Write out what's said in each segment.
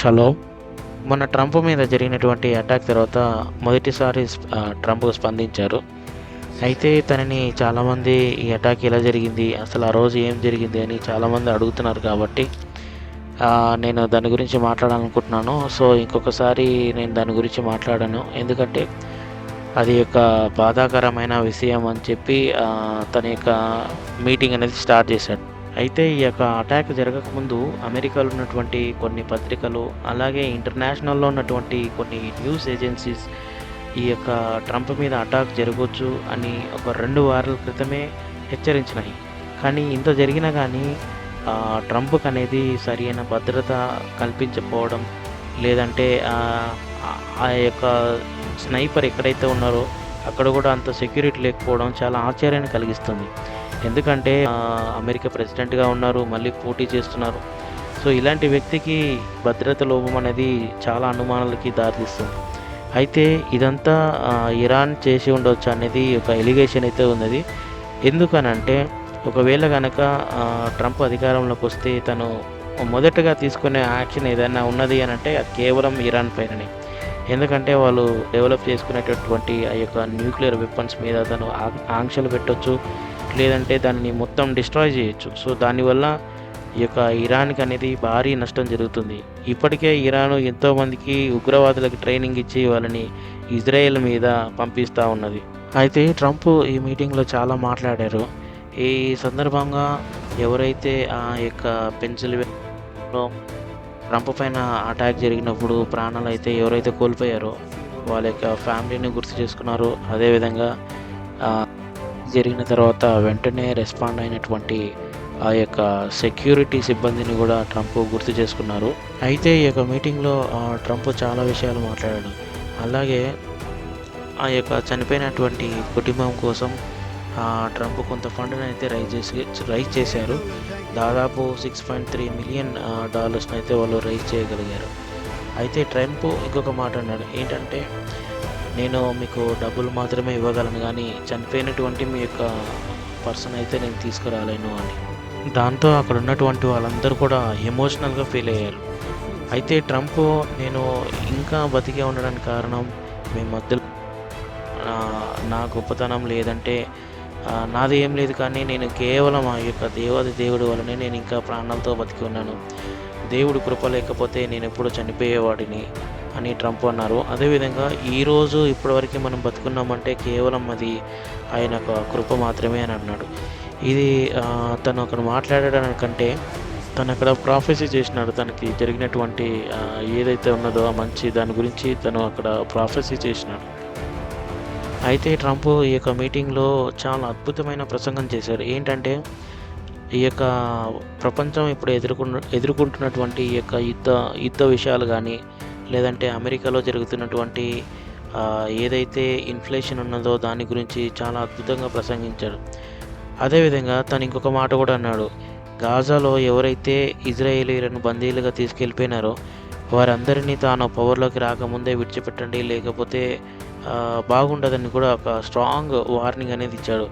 షలో మొన్న ట్రంప్ మీద జరిగినటువంటి అటాక్ తర్వాత మొదటిసారి ట్రంప్ స్పందించారు. అయితే తనని చాలామంది ఈ అటాక్ ఎలా జరిగింది అసలు ఆ రోజు ఏం జరిగింది అని చాలామంది అడుగుతున్నారు కాబట్టి నేను దాని గురించి మాట్లాడాలనుకుంటున్నాను. సో ఇంకొకసారి నేను దాని గురించి మాట్లాడాను. ఎందుకంటే అది ఒక బాధాకరమైన విషయం అని చెప్పి తన యొక్క మీటింగ్ అనేది స్టార్ట్ చేశాడు. అయితే ఈ యొక్క అటాక్ జరగకముందు అమెరికాలో ఉన్నటువంటి కొన్ని పత్రికలు అలాగే ఇంటర్నేషనల్లో ఉన్నటువంటి కొన్ని న్యూస్ ఏజెన్సీస్ ఈ యొక్క ట్రంప్ మీద అటాక్ జరగవచ్చు అని ఒక రెండు వారాల క్రితమే హెచ్చరించినాయి. కానీ ఇంత జరిగినా కానీ ట్రంప్కి అనేది సరైన భద్రత కల్పించకపోవడం లేదంటే ఆ, యొక్క స్నైపర్ ఎక్కడైతే ఉన్నారో అక్కడ కూడా అంత సెక్యూరిటీ లేకపోవడం చాలా ఆశ్చర్యాన్ని కలిగిస్తుంది. ఎందుకంటే అమెరికా ప్రెసిడెంట్గా ఉన్నారు మళ్ళీ పోటీ చేస్తున్నారు. సో ఇలాంటి వ్యక్తికి భద్రత లోపం అనేది చాలా అనుమానాలకి దారితీస్తుంది. అయితే ఇదంతా ఇరాన్ చేసి ఉండొచ్చు అనేది ఒక ఎలిగేషన్ అయితే ఉన్నది. ఎందుకనంటే ఒకవేళ కనుక ట్రంప్ అధికారంలోకి వస్తే తను మొదటగా తీసుకునే యాక్షన్ ఏదైనా ఉన్నది అని అంటే అది కేవలం ఇరాన్ పైననే. ఎందుకంటే వాళ్ళు డెవలప్ చేసుకునేటటువంటి ఆ యొక్క న్యూక్లియర్ వెపన్స్ మీద తను ఆంక్షలు పెట్టొచ్చు లేదంటే దాన్ని మొత్తం డిస్ట్రాయ్ చేయొచ్చు. సో దానివల్ల ఈ యొక్క ఇరాన్కి అనేది భారీ నష్టం జరుగుతుంది. ఇప్పటికే ఇరాన్ ఎంతోమందికి ఉగ్రవాదులకు ట్రైనింగ్ ఇచ్చి వాళ్ళని ఇజ్రాయెల్ మీద పంపిస్తూ ఉన్నది. అయితే ట్రంప్ ఈ మీటింగ్లో చాలా మాట్లాడారు. ఈ సందర్భంగా ఎవరైతే ఆ యొక్క పెన్సిల్వేనియాలో ట్రంప్ పైన అటాక్ జరిగినప్పుడు ప్రాణాలు అయితే ఎవరైతే కోల్పోయారో వాళ్ళ యొక్క ఫ్యామిలీని గుర్తు చేసుకున్నారు అదేవిధంగా జరిగిన తర్వాత వెంటనే రెస్పాండ్ అయినటువంటి ఆ యొక్క సెక్యూరిటీ సిబ్బందిని కూడా ట్రంప్ గుర్తు చేసుకున్నారు. అయితే ఈ యొక్క మీటింగ్లో ఆ, ట్రంప్ చాలా విషయాలు మాట్లాడాడు. అలాగే ఆ యొక్క చనిపోయినటువంటి కుటుంబం కోసం ఆ, ట్రంప్ కొంత ఫండ్ని అయితే రైజ్ చేసి రైజ్ చేశారు. దాదాపు సిక్స్ పాయింట్ త్రీ మిలియన్ డాలర్స్ని అయితే వాళ్ళు రైజ్ చేయగలిగారు. అయితే ట్రంప్ ఇంకొక మాట అన్నాడు. ఏంటంటే నేను మీకు డబ్బులు మాత్రమే ఇవ్వగలను కానీ చనిపోయినటువంటి మీ యొక్క పర్సన్ అయితే నేను తీసుకురాలేను అని. దాంతో అక్కడ ఉన్నటువంటి వాళ్ళందరూ కూడా ఎమోషనల్గా ఫీల్ అయ్యారు. అయితే ట్రంప్ నేను ఇంకా బతికే ఉండడానికి కారణం మీ మధ్యలో నా గొప్పతనం లేదంటే నాది ఏం లేదు కానీ నేను కేవలం ఆ యొక్క దేవాది దేవుడి వల్లనే నేను ఇంకా ప్రాణాలతో బతికి ఉన్నాను. దేవుడి కృప లేకపోతే నేను ఎప్పుడు చనిపోయేవాడిని అని ట్రంప్ అన్నారు. అదేవిధంగా ఈరోజు ఇప్పటివరకు మనం బతుకున్నామంటే కేవలం అది ఆయన యొక్క కృప మాత్రమే అని అన్నాడు. ఇది తను అక్కడ మాట్లాడడానికంటే తను అక్కడ ప్రాఫెసీ చేసినాడు. తనకి జరిగినటువంటి ఏదైతే ఉన్నదో ఆ మంచి దాని గురించి తను అక్కడ ప్రాఫెసీ చేసినాడు. అయితే ట్రంప్ ఈ యొక్క మీటింగ్లో చాలా అద్భుతమైన ప్రసంగం చేశారు. ఏంటంటే ఈ యొక్క ప్రపంచం ఇప్పుడు ఎదుర్కొన్న ఎదుర్కొంటున్నటువంటి ఈ యొక్క యుద్ధ యుద్ధ విషయాలు కానీ లేదంటే అమెరికాలో జరుగుతున్నటువంటి ఏదైతే ఇన్ఫ్లేషన్ ఉన్నదో దాని గురించి చాలా అద్భుతంగా ప్రసంగించాడు అదేవిధంగా తను ఇంకొక మాట కూడా అన్నాడు. గాజాలో ఎవరైతే ఇజ్రాయేలీలను బందీలుగా తీసుకెళ్ళిపోయినారో వారందరినీ తాను పవర్లోకి రాకముందే విడిచిపెట్టండి లేకపోతే బాగుండదని కూడా ఒక స్ట్రాంగ్ వార్నింగ్ అనేది ఇచ్చాడు.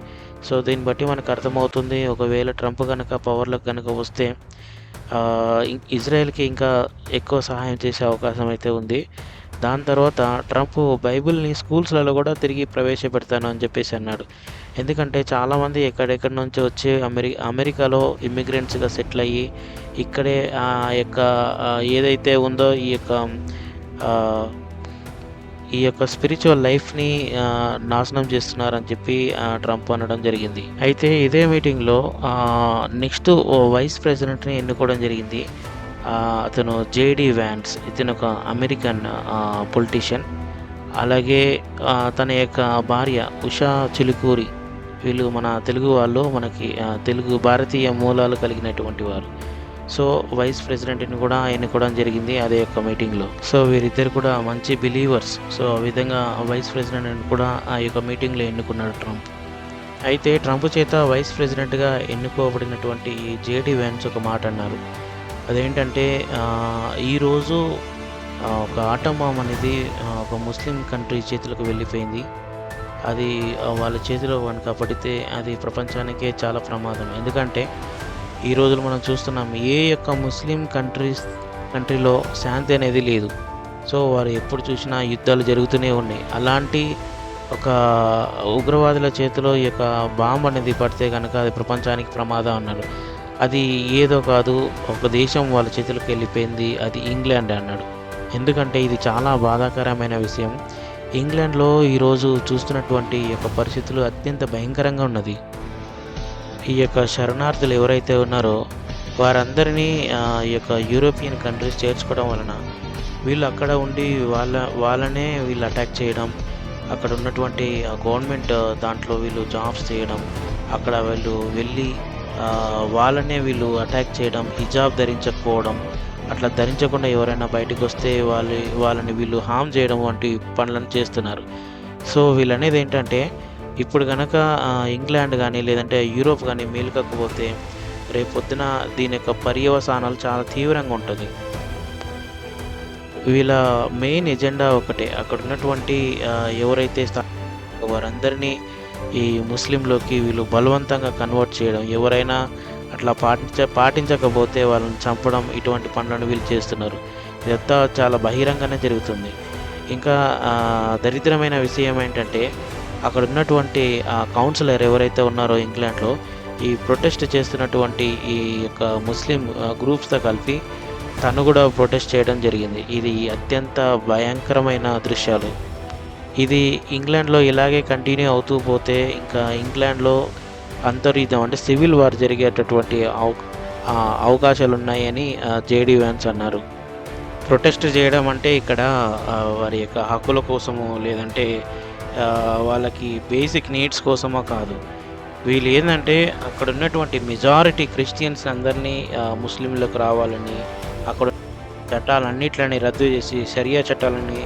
సో దీన్ని బట్టి మనకు అర్థమవుతుంది ఒకవేళ ట్రంప్ కనుక పవర్లోకి కనుక వస్తే ఇజ్రాయెల్కి ఇంకా ఎక్కువ సహాయం చేసే అవకాశం అయితే ఉంది. దాని తర్వాత ట్రంప్ బైబిల్ని స్కూల్స్లలో కూడా తిరిగి ప్రవేశపెడతాను అని చెప్పేసి అన్నాడు. ఎందుకంటే చాలామంది ఎక్కడెక్కడి నుంచి వచ్చి అమెరి అమెరికాలో ఇమ్మిగ్రెంట్స్గా సెటిల్ అయ్యి ఇక్కడే ఆ యొక్క ఏదైతే ఉందో ఈ యొక్క ఈ యొక్క స్పిరిచువల్ లైఫ్ని నాశనం చేస్తున్నారని చెప్పి ట్రంప్ అనడం జరిగింది. అయితే ఇదే మీటింగ్లో నెక్స్ట్ వైస్ ప్రెసిడెంట్ని ఎన్నుకోవడం జరిగింది. అతను జేడి వ్యాన్స్ ఇతను ఒక అమెరికన్ పొలిటీషియన్ అలాగే తన యొక్క భార్య ఉషా చిలుకూరి వీళ్ళు మన తెలుగు వాళ్ళు మనకి తెలుగు భారతీయ మూలాలు కలిగినటువంటి వారు. సో వైస్ ప్రెసిడెంట్ని కూడా ఎన్నుకోవడం జరిగింది అదే యొక్క మీటింగ్లో సో వీరిద్దరు కూడా మంచి బిలీవర్స్ సో ఆ విధంగా వైస్ ప్రెసిడెంట్ని కూడా ఆ యొక్క మీటింగ్లో ఎన్నుకున్నాడు ట్రంప్. అయితే ట్రంప్ చేత వైస్ ప్రెసిడెంట్గా ఎన్నుకోబడినటువంటి జేడి వ్యాన్స్ ఒక మాట అన్నారు. అదేంటంటే ఈరోజు ఒక ఆటం బాంబ్ అనేది ఒక ముస్లిం కంట్రీ చేతులకు వెళ్ళిపోయింది. అది వాళ్ళ చేతిలో కనుక పడితే అది ప్రపంచానికే చాలా ప్రమాదం. ఎందుకంటే ఈ రోజులు మనం చూస్తున్నాం ఏ యొక్క ముస్లిం కంట్రీస్ కంట్రీలో శాంతి అనేది లేదు. సో వారు ఎప్పుడు చూసినా యుద్ధాలు జరుగుతూనే ఉన్నాయి. అలాంటి ఒక ఉగ్రవాదుల చేతిలో ఈ యొక్క బాంబు అనేది పడితే కనుక అది ప్రపంచానికి ప్రమాదం అన్నారు. అది ఏదో కాదు ఒక దేశం వాళ్ళ చేతులకు వెళ్ళిపోయింది అది ఇంగ్లాండ్ అన్నాడు. ఎందుకంటే ఇది చాలా బాధాకరమైన విషయం. ఇంగ్లాండ్లో ఈరోజు చూస్తున్నటువంటి ఈ యొక్క పరిస్థితులు అత్యంత భయంకరంగా ఉన్నది. ఈ యొక్క శరణార్థులు ఎవరైతే ఉన్నారో వారందరినీ ఈ యొక్క యూరోపియన్ కంట్రీస్ చేర్చుకోవడం వలన వీళ్ళు అక్కడ ఉండి వాళ్ళ వాళ్ళనే వీళ్ళు అటాక్ చేయడం అక్కడ ఉన్నటువంటి గవర్నమెంట్ దాంట్లో వీళ్ళు జాబ్స్ చేయడం అక్కడ వీళ్ళు వెళ్ళి వాళ్ళనే వీళ్ళు అటాక్ చేయడం హిజాబ్ ధరించకపోవడం అట్లా ధరించకుండా ఎవరైనా బయటకు వస్తే వాళ్ళు వాళ్ళని వీళ్ళు హామ్ చేయడం వంటి పనులను చేస్తున్నారు. సో వీళ్ళు అనేది ఏంటంటే ఇప్పుడు కనుక ఇంగ్లాండ్ కానీ లేదంటే యూరోప్ కానీ మేలుకకపోతే రేపొద్దున దీని యొక్క పర్యవసానాలు చాలా తీవ్రంగా ఉంటుంది. వీళ్ళ మెయిన్ ఎజెండా ఒకటే. అక్కడ ఉన్నటువంటి ఎవరైతే వారందరినీ ఈ ముస్లింలోకి వీళ్ళు బలవంతంగా కన్వర్ట్ చేయడం ఎవరైనా అట్లా పాటించ పాటించకపోతే వాళ్ళని చంపడం ఇటువంటి పనులను వీళ్ళు చేస్తున్నారు. ఇదంతా చాలా బహిరంగంగానే జరుగుతుంది. ఇంకా దరిద్రమైన విషయం ఏంటంటే అక్కడ ఉన్నటువంటి ఆ కౌన్సిలర్ ఎవరైతే ఉన్నారో ఇంగ్లాండ్లో ఈ ప్రొటెస్ట్ చేస్తున్నటువంటి ఈ యొక్క ముస్లిం గ్రూప్స్తో కలిపి తను కూడా ప్రొటెస్ట్ చేయడం జరిగింది. ఇది అత్యంత భయంకరమైన దృశ్యాలు. ఇది ఇంగ్లాండ్లో ఇలాగే కంటిన్యూ అవుతూ పోతే ఇంకా ఇంగ్లాండ్లో అంతర్యుద్ధం అంటే సివిల్ వార్ జరిగేటటువంటి అవ అవకాశాలు ఉన్నాయని జేడీ వ్యాన్స్ అన్నారు. ప్రొటెస్ట్ చేయడం అంటే ఇక్కడ వారి యొక్క హక్కుల కోసమో లేదంటే వాళ్ళకి బేసిక్ నీడ్స్ కోసమో కాదు. వీళ్ళు ఏంటంటే అక్కడ ఉన్నటువంటి మెజారిటీ క్రిస్టియన్స్ అందరినీ ముస్లింలకు రావాలని అక్కడ చట్టాలన్నిట్లని రద్దు చేసి షరియా చట్టాలని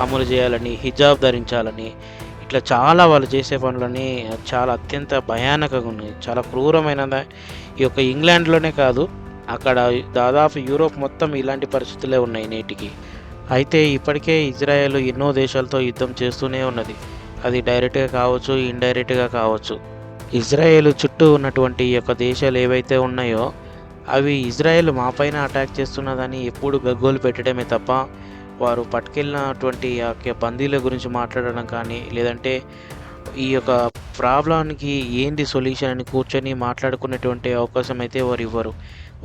అమలు చేయాలని హిజాబ్ ధరించాలని ఇట్లా చాలా వాళ్ళు చేసే పనులని చాలా అత్యంత భయానకంగా ఉన్నాయి. చాలా క్రూరమైనది ఈ యొక్క ఇంగ్లాండ్లోనే కాదు అక్కడ దాదాపు యూరోప్ మొత్తం ఇలాంటి పరిస్థితులే ఉన్నాయి నేటికి. అయితే ఇప్పటికే ఇజ్రాయెల్ ఎన్నో దేశాలతో యుద్ధం చేస్తూనే ఉన్నది. అది డైరెక్ట్గా కావచ్చు ఇండైరెక్ట్గా కావచ్చు. ఇజ్రాయెల్ చుట్టూ ఉన్నటువంటి ఈ యొక్క దేశాలు ఏవైతే ఉన్నాయో అవి ఇజ్రాయెల్ మాపైన అటాక్ చేస్తున్నదని ఎప్పుడు గగ్గోలు పెట్టడమే తప్ప వారు పట్టుకెళ్ళినటువంటి ఆ యొక్క బందీల గురించి మాట్లాడడం కానీ లేదంటే ఈ యొక్క ప్రాబ్లానికి ఏంటి సొల్యూషన్ అని కూర్చొని మాట్లాడుకునేటువంటి అవకాశం అయితే వారు ఇవ్వరు.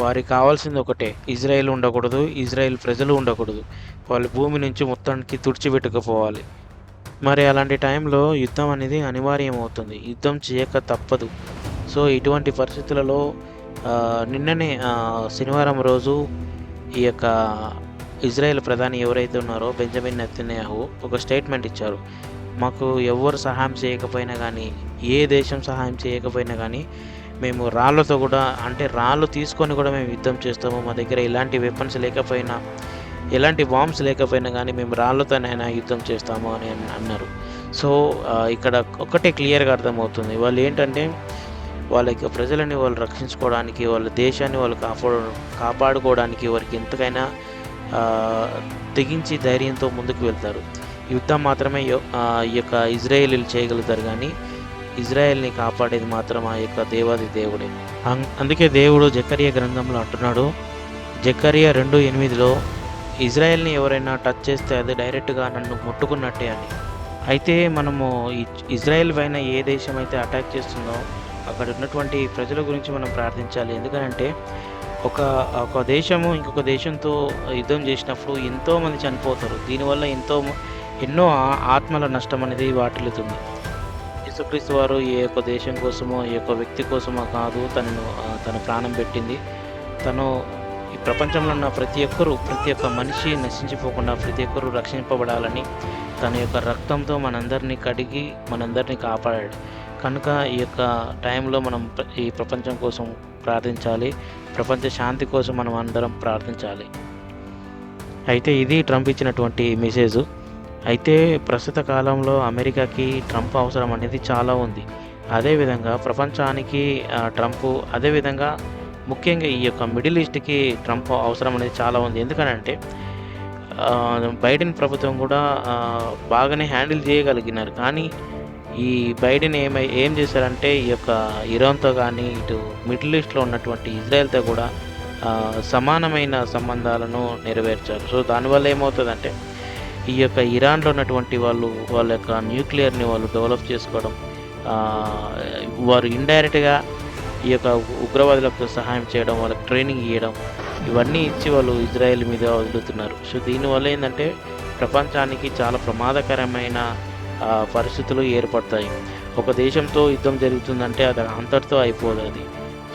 వారికి కావాల్సింది ఒకటే ఇజ్రాయెల్ ఉండకూడదు ఇజ్రాయెల్ ప్రజలు ఉండకూడదు. వాళ్ళ భూమి నుంచి మొత్తానికి తుడిచిపెట్టుకుపోవాలి. మరి అలాంటి టైంలో యుద్ధం అనేది అనివార్యం అవుతుంది యుద్ధం చేయక తప్పదు. సో ఇటువంటి పరిస్థితులలో నిన్ననే శనివారం రోజు ఈ యొక్క ఇజ్రాయెల్ ప్రధాని ఎవరైతే ఉన్నారో బెంజమిన్ నెత్తన్యాహు ఒక స్టేట్మెంట్ ఇచ్చారు. మాకు ఎవరు సహాయం చేయకపోయినా కానీ ఏ దేశం సహాయం చేయకపోయినా కానీ మేము రాళ్ళతో కూడా అంటే రాళ్ళు తీసుకొని కూడా మేము యుద్ధం చేస్తాము. మా దగ్గర ఎలాంటి వెపన్స్ లేకపోయినా ఎలాంటి బాంబ్స్ లేకపోయినా కానీ మేము రాళ్ళతోనైనా యుద్ధం చేస్తాము అని అన్నారు. సో ఇక్కడ ఒకటే క్లియర్గా అర్థమవుతుంది. వాళ్ళు ఏంటంటే వాళ్ళ యొక్క ప్రజలని వాళ్ళు రక్షించుకోవడానికి వాళ్ళ దేశాన్ని వాళ్ళు కాపాడు కాపాడుకోవడానికి వారికి ఎంతకైనా తెగించి ధైర్యంతో ముందుకు వెళ్తారు. యుద్ధం మాత్రమే ఈ యొక్క ఇజ్రాయేలీలు చేయగలుగుతారు కానీ ఇజ్రాయెల్ని కాపాడేది మాత్రం ఆ యొక్క దేవాది దేవుడే. అం- అందుకే దేవుడు జకరియా గ్రంథంలో అంటున్నాడు జకరియా రెండు ఎనిమిదిలో ఇజ్రాయెల్ని ఎవరైనా టచ్ చేస్తే అది డైరెక్ట్గా నన్ను ముట్టుకున్నట్టే అని. అయితే మనము ఇజ్రాయెల్ పైన ఏ దేశం అయితే అటాక్ చేస్తుందో అక్కడ ఉన్నటువంటి ప్రజల గురించి మనం ప్రార్థించాలి. ఎందుకంటే ఒక ఒక దేశము ఇంకొక దేశంతో యుద్ధం చేసినప్పుడు ఎంతోమంది చనిపోతారు. దీనివల్ల ఎంతో ఎన్నో ఆత్మల నష్టం అనేది వాటిల్లుతుంది. యేసుక్రీస్తు వారు ఏ యొక్క దేశం కోసమో ఏ యొక్క వ్యక్తి కోసమో కాదు తనను తన ప్రాణం పెట్టింది. తను ఈ ప్రపంచంలో ఉన్న ప్రతి ఒక్కరూ ప్రతి ఒక్క మనిషి నశించిపోకుండా ప్రతి ఒక్కరూ రక్షింపబడాలని తన యొక్క రక్తంతో మనందరినీ కడిగి మనందరినీ కాపాడాడు. కనుక ఈ యొక్క టైంలో మనం ఈ ప్రపంచం కోసం ప్రార్థించాలి. ప్రపంచ శాంతి కోసం మనం అందరం ప్రార్థించాలి. అయితే ఇది ట్రంప్ ఇచ్చినటువంటి మెసేజ్. అయితే ప్రస్తుత కాలంలో అమెరికాకి ట్రంప్ అవసరం అనేది చాలా ఉంది. అదేవిధంగా ప్రపంచానికి ట్రంప్ అదేవిధంగా ముఖ్యంగా ఈ యొక్క మిడిల్ ఈస్ట్కి ట్రంప్ అవసరం అనేది చాలా ఉంది. ఎందుకనంటే బైడెన్ ప్రభుత్వం కూడా బాగానే హ్యాండిల్ చేయగలిగినారు. కానీ ఈ బైడెన్ ఏమై ఏం చేశారంటే ఈ యొక్క ఇరాన్తో కానీ ఇటు మిడిల్ ఈస్ట్లో ఉన్నటువంటి ఇజ్రాయెల్తో కూడా సమానమైన సంబంధాలను నెరవేర్చారు. సో దానివల్ల ఏమవుతుందంటే ఈ యొక్క ఇరాన్లో ఉన్నటువంటి వాళ్ళు వాళ్ళ యొక్క న్యూక్లియర్ని వాళ్ళు డెవలప్ చేసుకోవడం వారు ఇండైరెక్ట్గా ఈ యొక్క ఉగ్రవాదులకు సహాయం చేయడం వాళ్ళకి ట్రైనింగ్ ఇవ్వడం ఇవన్నీ ఇచ్చి వాళ్ళు ఇజ్రాయెల్ మీద వదులుతున్నారు. సో దీనివల్ల ఏంటంటే ప్రపంచానికి చాలా ప్రమాదకరమైన పరిస్థితులు ఏర్పడతాయి. ఒక దేశంతో యుద్ధం జరుగుతుందంటే అది అంతటితో అయిపోదు అది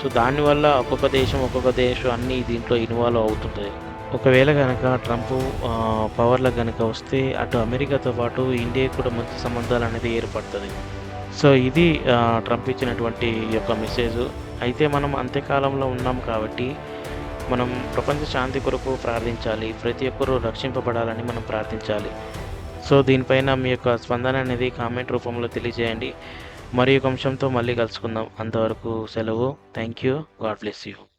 సో దానివల్ల ఒక్కొక్క దేశం ఒక్కొక్క దేశం అన్నీ దీంట్లో ఇన్వాల్వ్ అవుతుంటాయి. ఒకవేళ కనుక ట్రంప్ పవర్లో పవర్లకు కనుక వస్తే అటు అమెరికాతో పాటు ఇండియాకి కూడా మంచి సంబంధాలు అనేది ఏర్పడుతుంది. సో ఇది ట్రంప్ ఇచ్చినటువంటి యొక్క మెసేజ్. అయితే మనం అంత్యకాలంలో ఉన్నాం కాబట్టి మనం ప్రపంచ శాంతి కొరకు ప్రార్థించాలి. ప్రతి ఒక్కరూ రక్షింపబడాలని మనం ప్రార్థించాలి. సో దీనిపైన మీ యొక్క స్పందన అనేది కామెంట్ రూపంలో తెలియజేయండి. మరి ఒక అంశంతో మళ్ళీ కలుసుకుందాం. అంతవరకు సెలవు. Thank you God bless you